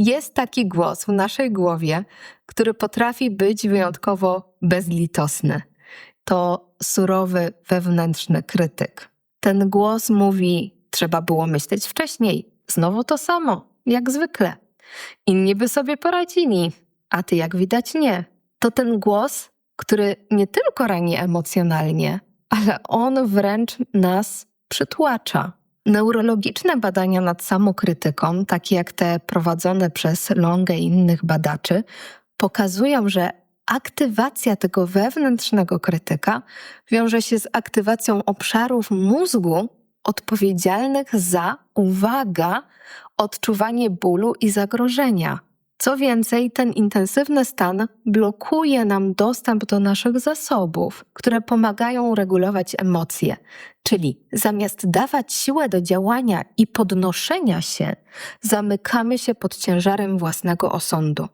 Jest taki głos w naszej głowie, który potrafi być wyjątkowo bezlitosny. To surowy wewnętrzny krytyk. Ten głos mówi: Trzeba było myśleć wcześniej, znowu to samo, jak zwykle. Inni by sobie poradzili, a ty jak widać nie. To ten głos, który nie tylko rani emocjonalnie, ale on wręcz nas przytłacza. Neurologiczne badania nad samokrytyką, takie jak te prowadzone przez Longe i innych badaczy, pokazują, że aktywacja tego wewnętrznego krytyka wiąże się z aktywacją obszarów mózgu odpowiedzialnych za, uwaga, odczuwanie bólu i zagrożenia. Co więcej, ten intensywny stan blokuje nam dostęp do naszych zasobów, które pomagają regulować emocje. Czyli zamiast dawać siłę do działania i podnoszenia się, zamykamy się pod ciężarem własnego osądu.